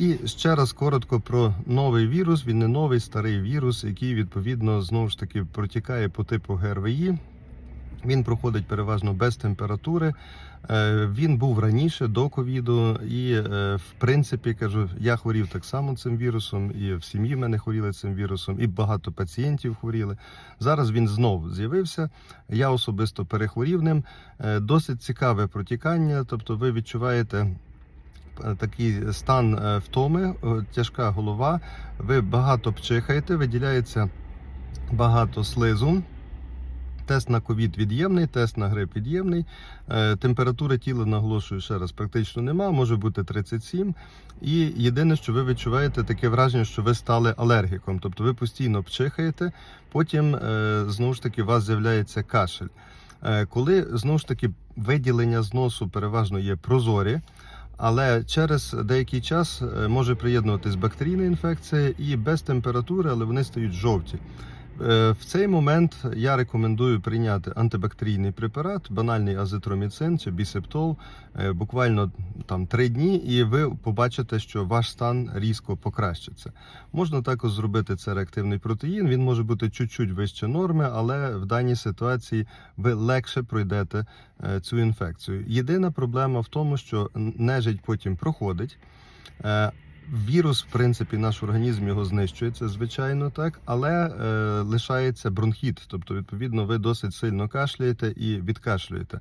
І ще раз коротко про новий вірус. Він не новий, старий вірус, який відповідно знову ж таки протікає по типу ГРВІ. Він проходить переважно без температури. Е, Він був раніше до ковіду, і е, в принципі кажу, я хворів так само цим вірусом, і в сім'ї мене хворіли цим вірусом, і багато пацієнтів хворіли. Зараз він знов з'явився. Я особисто перехворів ним. Е, Досить цікаве протікання, тобто ви відчуваєте. Е, Такий стан е, втоми, е, тяжка голова. Ви багато пчихаєте, виділяється багато слизу. Тест на ковід від'ємний, тест на грип від'ємний. Температури тіла, наголошую ще раз, практично нема, може бути 37. І єдине, що ви відчуваєте, таке враження, що ви стали алергіком. Тобто ви постійно пчихаєте, потім знову ж таки у вас з'являється кашель. Коли знову ж таки виділення з носу переважно є прозорі. Але через деякий час е, може приєднуватись бактерійна інфекція і без температури, але вони стають жовті. Е, В цей момент я рекомендую прийняти антибактерійний препарат, банальний азитроміцин чи бісептол, е, буквально там 3 дні, і ви побачите, що ваш стан різко покращиться. Можна також зробити це реактивний протеїн. Він може бути чуть-чуть вище норми, але в даній ситуації ви легше пройдете е, цю інфекцію. Єдина проблема в тому, що нежить потім проходить. Вірус, в принципі, наш організм його знищує, це звичайно так, але е, лишається бронхіт. Тобто, відповідно, ви досить сильно кашляєте і відкашлюєте.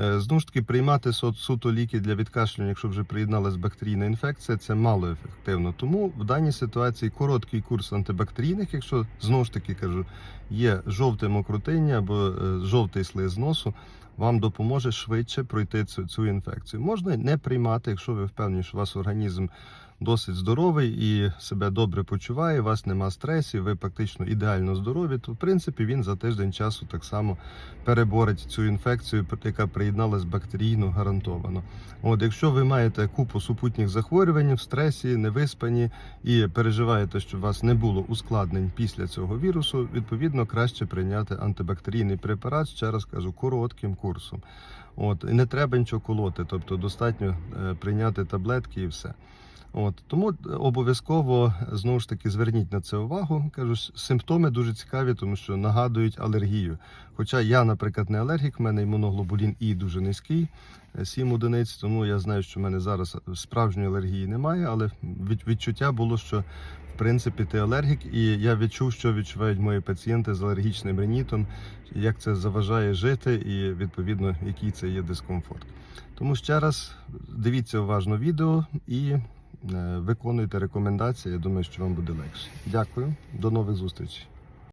Е, знову ж таки, приймати суто ліки для відкашлювання, якщо вже приєдналась бактерійна інфекція, це мало ефективно. Тому в даній ситуації короткий курс антибактерійних, якщо знову ж таки кажу, є жовте мокротиння або е, жовтий слиз носу, вам допоможе швидше пройти цю, цю інфекцію. Можна не приймати, якщо ви впевнені, що у вас організм досить здоровий і себе добре почуває, у вас нема стресів, ви практично ідеально здорові, то в принципі він за тиждень часу так само переборить цю інфекцію, яка приєдналась бактерійно гарантовано. От, якщо ви маєте купу супутніх захворювань в стресі, невиспані і переживаєте, що у вас не було ускладнень після цього вірусу, відповідно краще прийняти антибактерійний препарат, ще раз кажу, коротким курсом. От, і не треба нічого колоти, тобто достатньо е, прийняти таблетки і все. От тому обов'язково знову ж таки зверніть на це увагу. Кажу, симптоми дуже цікаві, тому що нагадують алергію. Хоча я, наприклад, не алергік, в мене імуноглобулін І дуже низький, е, 7 одиниць, тому я знаю, що в мене зараз справжньої алергії немає, але відчуття було, що в принципі ти алергік, і я відчув, що відчувають мої пацієнти з алергічним ринітом, як це заважає жити, і відповідно який це є дискомфорт. Тому ще раз дивіться уважно відео і е, виконуйте рекомендації. Я думаю, що вам буде легше. Дякую, до нових зустрічей.